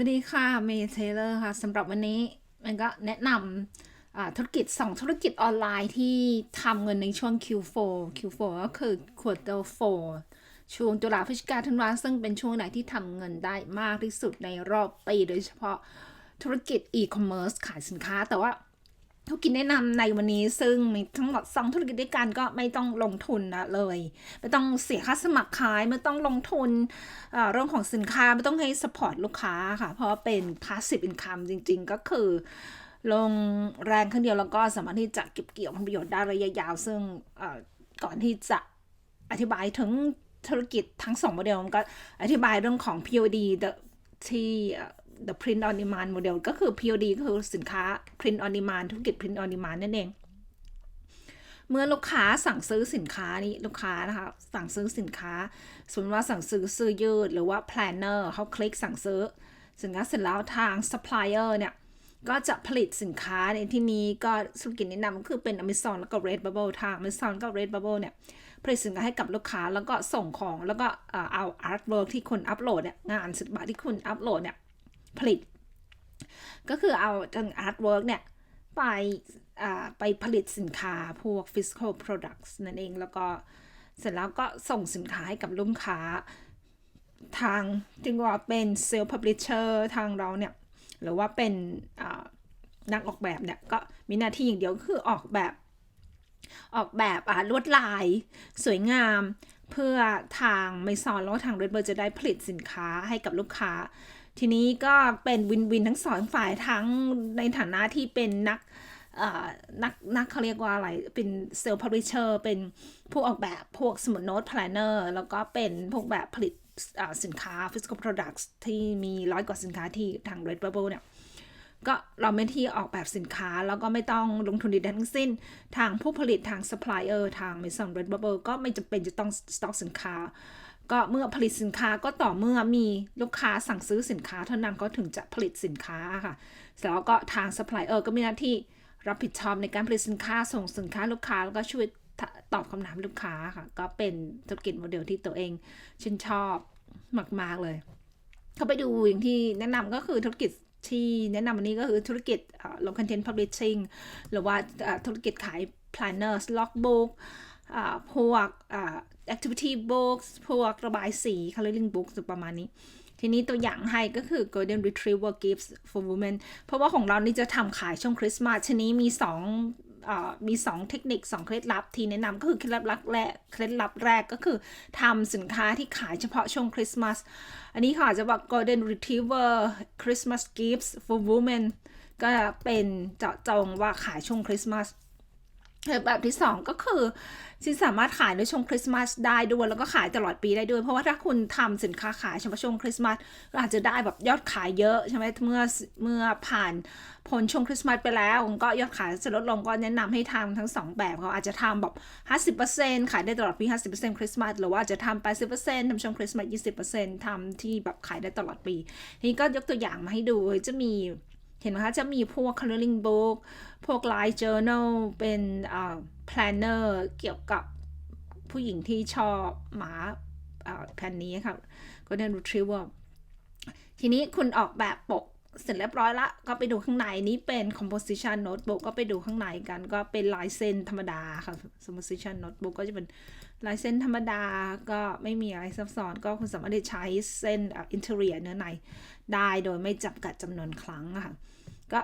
วัสดีค่ะ เมย์เทเลอร์ค่ะสำหรับวันนี้มันก็แนะนำธุรกิจ 2 ธุรกิจออนไลน์ที่ทำเงินในช่วง Q4 Q4 ก็คือ Quarter 4ช่วงตุลาพฤศจิกาธันวาซึ่งเป็นช่วงไหนที่ทำเงินได้มากที่สุดในรอบปี โดยเฉพาะธุรกิจอีคอมเมิร์ซขายสินค้าแต่ว่า ธุรกิจแนะนำในวันนี้ซึ่งมีทั้งหมดสองธุรกิจด้วยกันก็ไม่ต้องลงทุนนะเลย ไม่ต้องเสียค่าสมัครขายไม่ต้องลงทุนเรื่องของสินค้าไม่ต้องให้สปอร์ตลูกค้าค่ะ เพราะว่าเป็น passive income จริง ๆ ก็คือ ลงแรงครั้งเดียวแล้วก็สามารถที่จะเก็บเกี่ยวผลประโยชน์ได้ระยะยาว ซึ่งก่อนที่จะอธิบายถึงธุรกิจทั้งสองโมเดลมันก็อธิบายเรื่องของ POD ที่เอ่ the print on demand model ก็คือ POD ก็คือสินค้า print on demand ธุรกิจ print on demand นั่นเอง เมื่อลูกค้าสั่งซื้อสินค้านี้ลูกค้านะคะสั่งซื้อสินค้า สมมติว่าสั่งซื้อเสื้อยืด หรือว่า planner เขาคลิกสั่งซื้อ สินค้าเสร็จแล้วทาง supplier เนี่ยก็จะผลิตสินค้าในที่นี้ก็ธุรกิจแนะนำก็คือเป็น Amazon แล้วก็ Redbubble ทาง Amazon กับ Redbubble เนี่ยผลิตสินค้าให้กับลูกค้าแล้วก็ส่งของแล้วก็เอ่อเอา artwork ที่คุณอัปโหลดเนี่ยงานศิลปะที่คุณอัปโหลดเนี่ย ผลิต ก็คือเอาทาง artwork เนี่ย ไปไปผลิตสินค้าพวก physical products นั่นเองแล้วก็เสร็จแล้วก็ส่งสินค้าให้กับลูกค้า ทางจึงว่าเป็น self publisher ทางเราเนี่ย หรือว่าเป็นนักออกแบบเนี่ย ก็มีหน้าที่อย่างเดียวคือออกแบบออกแบบอ่าลวดลายสวยงามเพื่อทางไมซอนแล้วทางเรดเบอร์จะได้ผลิตสินค้าให้กับลูกค้า ทีนี้ก็เป็นวินวินทั้งสองฝ่ายทั้งในฐานะที่เป็นนักเอ่อนักนักเขาเรียกว่าอะไร เป็นเซลล์พับลิเชอร์ เป็นผู้ออกแบบพวกสมุดโน้ตแพลนเนอร์ แล้วก็เป็นพวกแบบผลิตอ่าสินค้า physical products ที่มีร้อยกว่าสินค้าที่ทาง Redbubble เนี่ย ก็เราไม่ที่ออกแบบสินค้า แล้วก็ไม่ต้องลงทุนใดทั้งสิ้น ทางผู้ผลิตทาง supplier ทาง Maison Redbubble ก็ไม่จำเป็นจะต้องสต็อกสินค้า ก็เมื่อผลิตสินค้าก็ต่อเมื่อมีลูกค้าสั่งซื้อสินค้าเท่านั้นก็ถึงจะผลิตสินค้าค่ะเสร็จแล้วก็ทาง supplier ก็มีหน้าที่รับผิดชอบในการผลิตสินค้าส่งสินค้าลูกค้าแล้วก็ช่วยตอบคำถามลูกค้าค่ะ ก็เป็นธุรกิจโมเดลที่ตัวเองชื่นชอบมาก ๆ เลย เข้าไปดูอย่างที่แนะนำก็คือธุรกิจที่แนะนำวันนี้ก็คือธุรกิจลงคอนเทนต์ publishing หรือว่าธุรกิจขาย planners logbook พวกอ่า activity books พวกระบายสี coloring books ประมาณนี้ ทีนี้ตัวอย่างให้ก็คือ golden retriever gifts for women เพราะว่าของเรานี่จะทำขายช่วงคริสต์มาสทีนี้มีสองเอ่อมี 2 เทคนิค 2 เคล็ดลับที่แนะนำก็คือเคล็ดลับแรกเคล็ดลับแรกก็คือทำสินค้าที่ขายเฉพาะช่วงคริสต์มาสอันนี้ค่ะจะบอก golden retriever Christmas gifts for women ก็เป็นเจาะจงว่าขายช่วงคริสต์มาส แบบที่ 2 ก็คือที่สามารถขายในช่วงคริสต์มาสได้ด้วยแล้วก็ขายตลอดปีได้ด้วย เพราะว่าถ้าคุณทำสินค้าขายเฉพาะช่วงคริสต์มาสก็อาจจะได้แบบยอดขายเยอะใช่ไหมเมื่อเมื่อผ่านพ้นช่วงคริสต์มาสไปแล้วก็ยอดขายจะลดลงก็แนะนำให้ทำทั้ง 2 แบบเขาอาจจะทำแบบ 50%ขายได้ตลอดปี 50%คริสต์มาสหรือว่าจะทำ80%ทำช่วงคริสต์มาส20%ทำที่แบบขายได้ตลอดปีนี่ก็ยกตัวอย่างมาให้ดูจะมี เห็นไหมคะจะมีพวก coloring book พวก line journal เป็นอ่า planner เกี่ยวกับผู้หญิงที่ชอบหมาอ่าแผ่นนี้ค่ะ golden retriever ทีนี้คุณออกแบบปกเสร็จเรียบร้อยละ ก็ไปดูข้างในนี้เป็น composition notebook ก็ไปดูข้างในกัน ก็เป็นลายเส้นธรรมดาค่ะ composition notebook ก็จะเป็น ลายเส้นธรรมดาก็ไม่มีอะไรซับซ้อนก็คุณสามารถใช้เส้นอ่า interior เนื้อในได้โดยไม่จำกัดจำนวนครั้งค่ะก็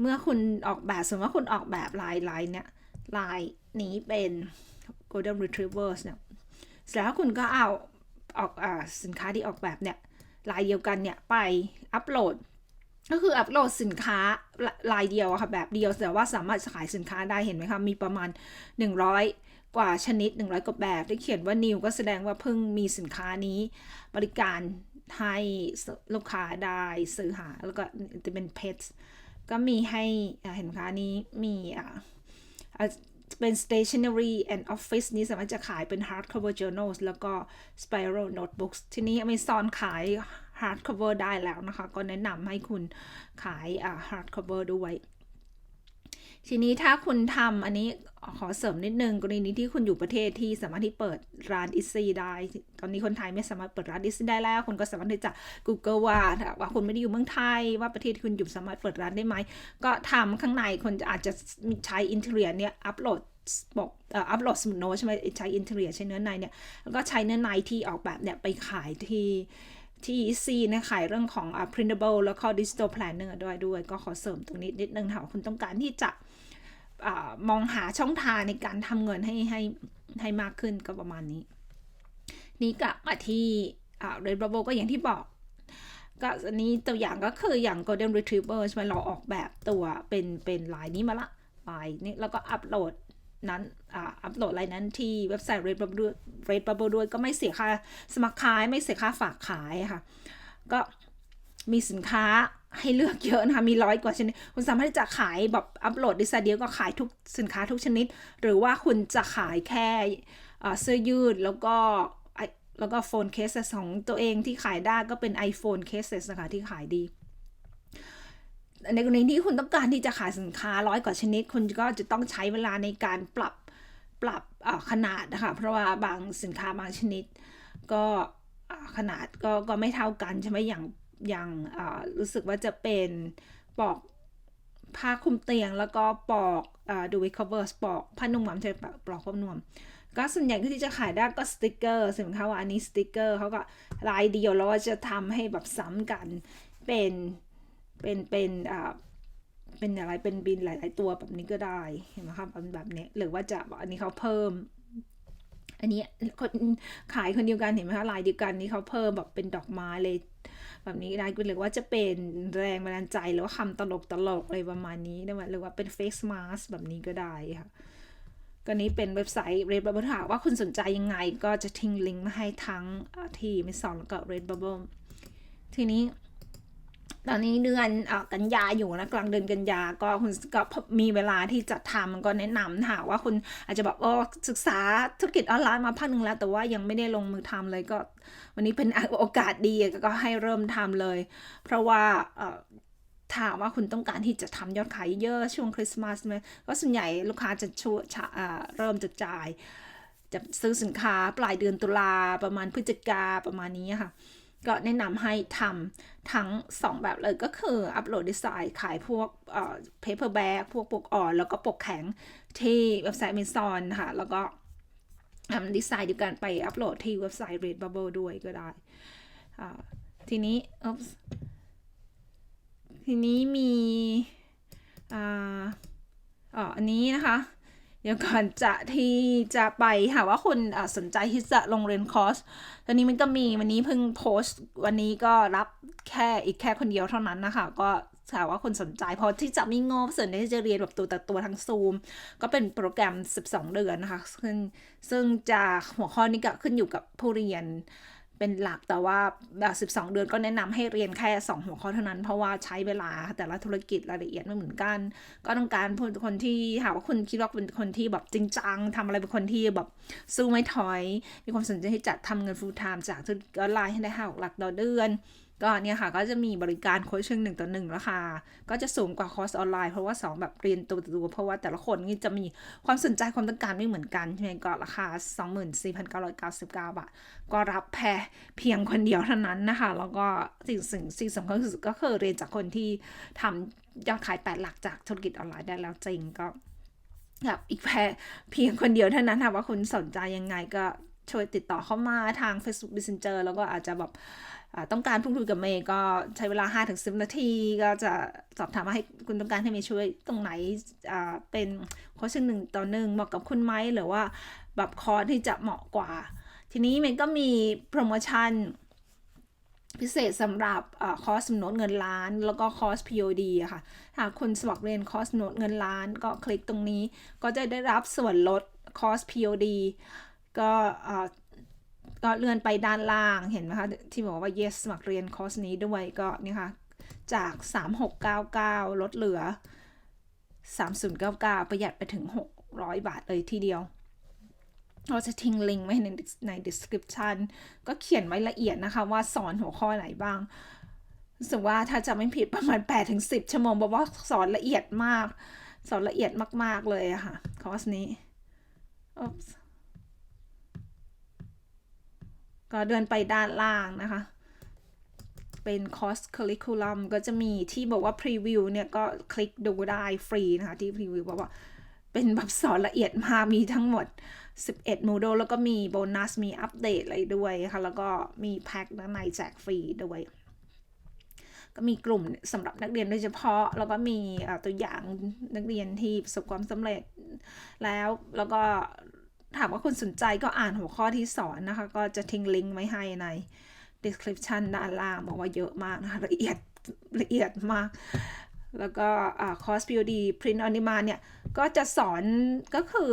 เมื่อคุณออกแบบสมมติว่าคุณออกแบบลายลายเนี่ยลายนี้เป็น golden retrievers เนี่ยเสร็จแล้วคุณก็เอาออกอสินค้าที่ออกแบบเนี่ยลายเดียวกันเนี่ยไปอัปโหลด ก็คืออัปโหลดสินค้าลายเดียวค่ะแบบเดียวแต่ว่าสามารถขายสินค้าได้เห็นไหมคะมีประมาณ 100 กว่าชนิด 100กว่าแบบที่เขียนว่า new ก็แสดงว่าเพิ่งมีสินค้านี้ บริการให้ลูกค้าได้ซื้อหา แล้วก็จะเป็น pets ก็มีให้เห็นไหมคะอันนี้มีอ่าอ่าเป็น stationery and office นี้สามารถจะขายเป็น hardcover journals แล้วก็ spiral notebooks ทีนี้ Amazon ขาย hardcover ได้แล้วนะคะ ก็แนะนำให้คุณขายอ่า hardcover ด้วยทีนี้ถ้าคุณทำอันนี้ขอเสริมนิดนึงกรณีที่คุณอยู่ประเทศที่สามารถที่เปิดร้านอิซีได้ ตอนนี้คนไทยไม่สามารถเปิดร้านอิซีได้แล้วคุณก็สามารถที่จะ Google ว่าถ้าว่าคุณไม่ได้อยู่เมืองไทย ว่าประเทศที่คุณอยู่สามารถเปิดร้านได้ไหม ก็ทำข้างในคนอาจจะใช้อินเทอร์เนียเนี่ยอัปโหลดบอกอัปโหลดสมุดโน้ตใช่ไหมใช้อินเทอร์เนียใช้เนื้อในเนี่ยแล้วก็ใช้เนื้อในที่ออกแบบเนี่ยไปขายที่ ที่ซีนะขายเรื่องของ printable แล้วก็ digital planner ด้วยด้วย ก็ขอเสริมตรงนี้นิดนึงค่ะคุณต้องการที่จะอมองหาช่องทางในการทำเงินให้ให้ให้มากขึ้นก็ประมาณนี้ นี่กลับมาที่ Red Bubble ก็อย่างที่บอก ก็อันนี้ตัวอย่างก็คืออย่าง Golden Retriever ใช่ไหมเราออกแบบตัวเป็นเป็นลายนี้มาละลายนี้แล้วก็อัปโหลด นั้นอัปโหลดอะไรนั้นที่เว็บไซต์ Red Bubble Red Bubble ด้วยก็ไม่เสียค่าสมัครขายไม่เสียค่าฝากขายค่ะ ก็มีสินค้าให้เลือกเยอะนะคะมีร้อยกว่าชนิด คุณสามารถที่จะขายแบบอัปโหลดดิสเดียวก็ขายทุกสินค้าทุกชนิด หรือว่าคุณจะขายแค่เสื้อยืดแล้วก็แล้วก็โฟนเคสของตัวเองที่ขายได้ก็เป็น iPhone cases นะคะที่ขายดี ในกรณีที่คุณต้องการที่จะขายสินค้าร้อยกว่าชนิด คุณก็จะต้องใช้เวลาในการปรับปรับขนาดนะคะ เพราะว่าบางสินค้าบางชนิด ก็ขนาดก็ก็ไม่เท่ากันใช่ไหมอย่างอย่างรู้สึกว่าจะเป็นปอกผ้าคลุมเตียงแล้วก็ปอกดูวิคเวอร์สปอกผ้านุ่มหวานใช่ปลอกผ้านุ่มก็ส่วนใหญ่ที่จะขายได้ก็สติกเกอร์สินค้าว่าอันนี้สติกเกอร์เขาก็ลายเดียวแล้วจะทำให้แบบซ้ำกันเป็น เป็นเป็นอ่าเป็นอะไรเป็นบินหลาย ๆ ตัวแบบนี้ก็ได้เห็นไหมคะแบบนี้หรือว่าจะอันนี้เขาเพิ่ม อันนี้คนขายคนเดียวกันเห็นไหมคะลายเดียวกันนี้เขาเพิ่มแบบเป็นดอกไม้เลย แบบนี้ได้หรือว่าจะเป็นแรงบันดาลใจหรือว่าคำตลกตลกอะไรประมาณนี้ได้ไหมหรือว่าเป็นเฟซมาสแบบนี้ก็ได้ค่ะก็นี้เป็นเว็บไซต์ Redbubble ถ้าว่าคุณสนใจยังไงก็จะทิ้งลิงก์มาให้ทั้งที่มิสองแล้วก็ Redbubble ทีนี้ ตอนนี้เดือนอกันยาอยู่นะกลางเดือนกันยาก็คุณก็มีเวลาที่จะทำก็แนะนำค่ะว่าคุณอาจจะแบบโอ้ศึกษาธุรกิจออนไลน์มาพักหนึ่งแล้ว แต่ว่ายังไม่ได้ลงมือทำเลยก็ วันนี้เป็นโอกาสดีก็ให้เริ่มทำเลย เพราะว่าถามว่าคุณต้องการที่จะทำยอดขายเยอะช่วงคริสต์มาสไหมก็ส่วนใหญ่ลูกค้าจะช่วยเริ่มจะจ่าย จะซื้อสินค้าปลายเดือนตุลาประมาณพฤศจิกาประมาณนี้ค่ะ ก็แนะนำให้ทำทั้ง 2 แบบเลยก็คืออัปโหลดดีไซน์ขายพวกเอ่อ paper bag พวกปกอ่อน แล้วก็ปกแข็งที่เว็บไซต์ Amazon ค่ะแล้วก็ทำดีไซน์ด้วยกันไปอัปโหลดที่เว็บไซต์ Redbubble ด้วยก็ได้ ทีนี้ทีนี้มีอ่าอ๋ออันนี้นะคะ ดี๋ยวก่อนจะที่จะไปค่ะว่าคุณสนใจที่จะลงเรียนคอร์สตอนนี้มันก็มีวันนี้เพิ่งโพสต์ วันนี้ก็รับแค่อีกแค่คนเดียวเท่านั้นนะคะ ก็ถามว่าคนสนใจพอที่จะมีงบส่วนที่จะเรียนแบบตัวต่อตัวทางซูม ก็เป็นโปรแกรม 12 เดือนนะคะ ซึ่งซึ่งจะหัวข้อนี้ก็ขึ้นอยู่กับผู้เรียน เป็นหลักแต่ว่าแบบ12 เดือนก็แนะนำให้เรียนแค่ 2 หัวข้อเท่านั้น เพราะว่าใช้เวลาแต่ละธุรกิจรายละเอียดไม่เหมือนกัน ก็ต้องการคนที่หาว่าคุณคิดว่าเป็นคนที่แบบจริงจังทำอะไรเป็นคนที่แบบสู้ไม่ถอย มีความสนใจที่จะทำเงิน full time จากธุรกิจออนไลน์ให้ได้ห้าหลักต่อเดือน ก็เนี่ยค่ะก็จะมีบริการโค้ชชิ่งหนึ่งต่อหนึ่งราคาก็จะสูงกว่าคอร์สออนไลน์เพราะว่า 2 แบบเรียนตัวต่อตัวเพราะว่าแต่ละคนนี่จะมีความสนใจความต้องการไม่เหมือนกันใช่ไหมก็ราคา 24,999 บาท ก็รับแพ้เพียงคนเดียวเท่านั้นนะคะ แล้วก็สิ่งสิ่งสิ่งสำคัญที่สุดก็คือเรียนจากคนที่ทำยอดขายแปดหลักจากธุรกิจออนไลน์ได้แล้วจริงก็แบบอีกแพ้เพียงคนเดียวเท่านั้นค่ะว่าคุณสนใจยังไงก็ช่วยติดต่อเข้ามาทาง Facebook Messenger แล้วก็อาจจะแบบ ต้องการพูดคุยกับเมย์ก็ใช้เวลา 5-10 นาที ก็จะสอบถามว่าให้คุณต้องการให้เมย์ช่วยตรงไหนเป็นโค้ชหนึ่งต่อหนึ่งเหมาะกับคุณไหมหรือว่าแบบคอร์สที่จะเหมาะกว่า ทีนี้เมย์ก็มีโปรโมชั่นพิเศษสำหรับคอร์สสำนวนเงินล้าน แล้วก็คอร์ส POD อะค่ะ หากคุณสมัครเรียนคอร์สสำนวนเงินล้าน ก็คลิกตรงนี้ ก็จะได้รับส่วนลดคอร์ส POD ก็ ก็เลื่อนไปด้านล่างเห็นไหมคะ ที่บอกว่า yes สมัครเรียนคอร์สนี้ด้วยก็นี่ค่ะ จาก 3699 ลดเหลือ 3099 ประหยัดไปถึง 600 บาทเลยทีเดียว เราจะทิ้งลิงก์ไว้ในใน description ก็เขียนไว้ละเอียดนะคะว่าสอนหัวข้อไหนบ้างสึกว่าถ้าจะไม่ผิดประมาณ 8-10 ชั่วโมงบอกว่าสอนละเอียดมาก สอนละเอียดมาก ๆ เลยอะค่ะ คอร์สนี้ Oops ก็เดินไปด้านล่างนะคะ เป็นคอร์สค u ริคูลัมก็จะมีที่บอกว่าพรีวิวเนี่ยก็คลิกดูได้ฟรีนะคะ ที่พรีวิวบอกว่าเป็นแบบสอนละเอียดมากมีทั้งหมด 11 โมดูลแล้วก็มีโบนัส มีอัปเดตอะไรด้วยค่ะ แล้วก็มีแพ็คด้านในแจกฟรีด้วย ก็มีกลุ่มสำหรับนักเรียนโดยเฉพาะ แล้วก็มีตัวอย่างนักเรียนที่ประสบความสำเร็จแล้วแล้วก็ ถามว่าคุณสนใจก็อ่านหัวข้อที่สอนนะคะ ก็จะทิ้งลิงก์ไว้ให้ใน description ด้านล่างบอกว่าเยอะมากนะคะละเอียดละเอียดมาก แล้วก็คอร์ส POD print on demand เนี่ย ก็จะสอนก็คือ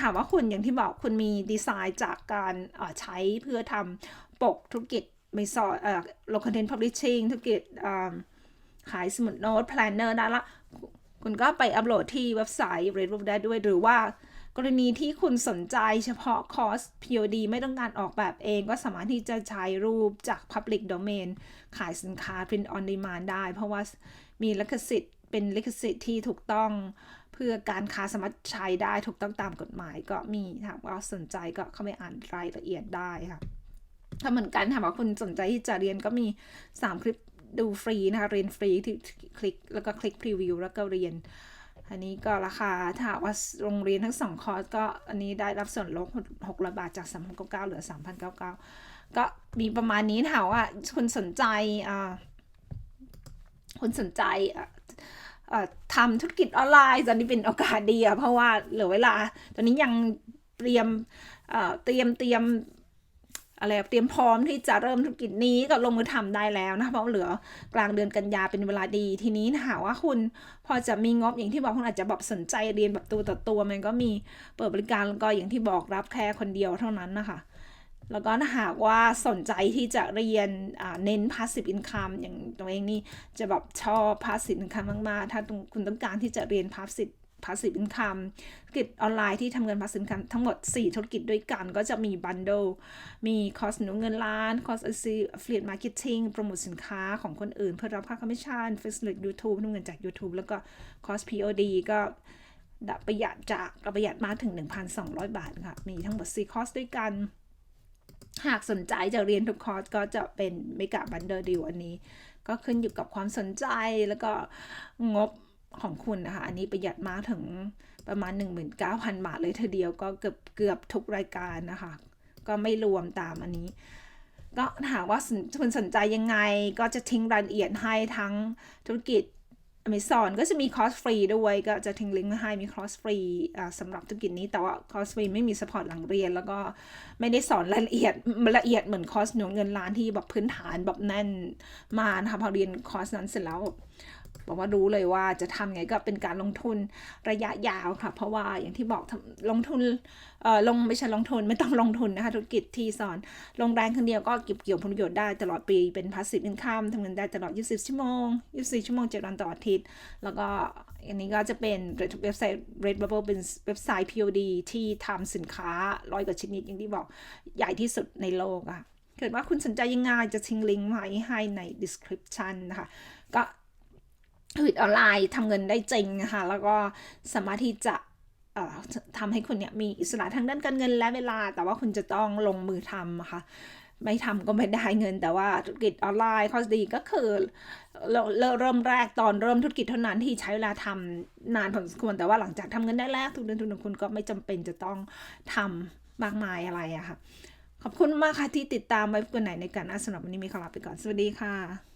ถามว่าคุณอย่างที่บอกคุณมีดีไซน์จากการใช้เพื่อทำปกธุรกิจไม่สอนเอ่อ local content publishing ธุรกิจขายสมุดโน้ต planner ได้ละ คุณก็ไปอัปโหลดที่เว็บไซต์ Redbook ได้ด้วยหรือว่า กรณีที่คุณสนใจเฉพาะคอร์ส POD ไม่ต้องการออกแบบเอง ก็สามารถที่จะใช้รูปจาก Public Domain ขายสินค้า Print on Demand ได้ เพราะว่ามีลิขสิทธิ์เป็นลิขสิทธิ์ที่ถูกต้องเพื่อการค้าสามารถใช้ได้ถูกต้องตามกฎหมายก็มีถ้าว่าสนใจก็เข้าไปอ่านรายละเอียดได้ค่ะถ้าเหมือนกันถามว่าคุณสนใจที่จะเรียนก็มี 3 คลิปดูฟรีนะคะเรียนฟรีที่คลิกแล้วก็คลิกพรีวิวแล้วก็เรียน อันนี้ก็ราคาถ้าว่าโรงเรียนทั้งสองคอร์สก็อันนี้ได้รับส่วนลด600บาทจาก3,999เหลือ3,099ก็มีประมาณนี้ถามว่าคุณสนใจอ่าคุณสนใจทำธุรกิจออนไลน์ตอนนี้เป็นโอกาสดีอะเพราะว่าเหลือเวลา ตอนนี้ยังเตรียมเตรียมเตรียม อะไรเตรียมพร้อมที่จะเริ่มธุรกิจนี้ก็ลงมือทำได้แล้วนะเพราะเหลือกลางเดือนกันยาเป็นเวลาดีทีนี้หาว่าคุณพอจะมีงบอย่างที่บอกคุณอาจจะแบบสนใจเรียนแบบตัวต่อตัวมันก็มีเปิดบริการแล้วก็อย่างที่บอกรับแค่คนเดียวเท่านั้นนะคะแล้วก็ถ้าหากว่าสนใจที่จะเรียนเน้น passive income อย่างตัวเองนี่จะแบบชอบ passive income มากๆ ถ้าคุณต้องการที่จะเรียน passive passive income ธุรกิจออนไลน์ที่ทำเงิน passive income ทั้งหมด 4 ธุรกิจด้วยกันก็จะมี bundle มีคอสหนุนเงินล้านคอร์ส affiliate marketing โปรโมทสินค้าของคนอื่น เพื่อรับค่าคอมมิชชั่น Facebook YouTube ทำเงินจาก YouTube แล้วก็คอร์ส POD ก็ประหยัดจากประหยัดมาถึง 1,200 บาทค่ะ มีทั้งหมด 4 คอร์สด้วยกัน หากสนใจจะเรียนทุกคอร์สก็จะเป็นเมกะบันเดอร์ดิวอันนี้ ก็ขึ้นอยู่กับความสนใจแล้วก็งบ ของคุณนะคะ อันนี้ประหยัดมากถึงประมาณ 19,000 บาทเลยทีเดียวก็เกือบเกือบทุกรายการนะคะ ก็ไม่รวมตามอันนี้ ก็ถามว่าคุณสนใจยังไงก็จะทิ้งรายละเอียดให้ทั้งธุรกิจอเมซอนก็จะมีคอร์สฟรีด้วยก็จะทิ้งลิงก์มาให้มีคอร์สฟรีสำหรับธุรกิจนี้แต่ว่าคอร์สฟรีไม่มีสปอร์ตหลังเรียน แล้วก็ไม่ได้สอนรายละเอียดละเอียดเหมือนคอร์สหนุนเงินล้านที่แบบพื้นฐานแบบแน่นมานะคะพอเรียนคอร์สนั้นเสร็จแล้ว บอกว่ารู้เลยว่าจะทำไงก็เป็นการลงทุนระยะยาวค่ะ เพราะว่าอย่างที่บอกลงทุนเอ่อลงไม่ใช่ลงทุนไม่ต้องลงทุนนะคะธุรกิจที่สอนลงแรงคนเดียวก็เก็บเกี่ยวผลประโยชน์ได้ตลอดปีเป็นพาสซีฟอินคัมทำเงินได้ตลอด 20 ชั่วโมง 24 ชั่วโมง 7 วันต่ออาทิตย์ แล้วก็อันนี้ก็จะเป็นเว็บไซต์ Red Bubble เป็นเว็บไซต์ POD ที่ทำสินค้าร้อยกว่าชนิดอย่างที่บอกใหญ่ที่สุดในโลกอะเกิดว่าคุณสนใจยังไงจะทิ้งลิงก์ไว้ให้ใน description นะคะก็ ธุรกิจออนไลน์ทำเงินได้จริงนะคะ แล้วก็สามารถที่จะทำให้คุณเนี่ยมีอิสระทางด้านการเงินและเวลา แต่ว่าคุณจะต้องลงมือทำนะคะไม่ทำก็ไม่ได้เงิน แต่ว่าธุรกิจออนไลน์ข้อดีก็คือเริ่มแรกตอนเริ่มธุรกิจเท่านั้นที่ใช้เวลาทำนานพอสมควรแต่ว่าหลังจากทำเงินได้แล้วทุกเดือนทุกเดือนคุณก็ไม่จำเป็นจะต้องทำมากมายอะไรอะค่ะ ขอบคุณมากค่ะที่ติดตามไว้กันไหนในการอ่านสำหรับวันนี้มีขอลาไปก่อนสวัสดีค่ะ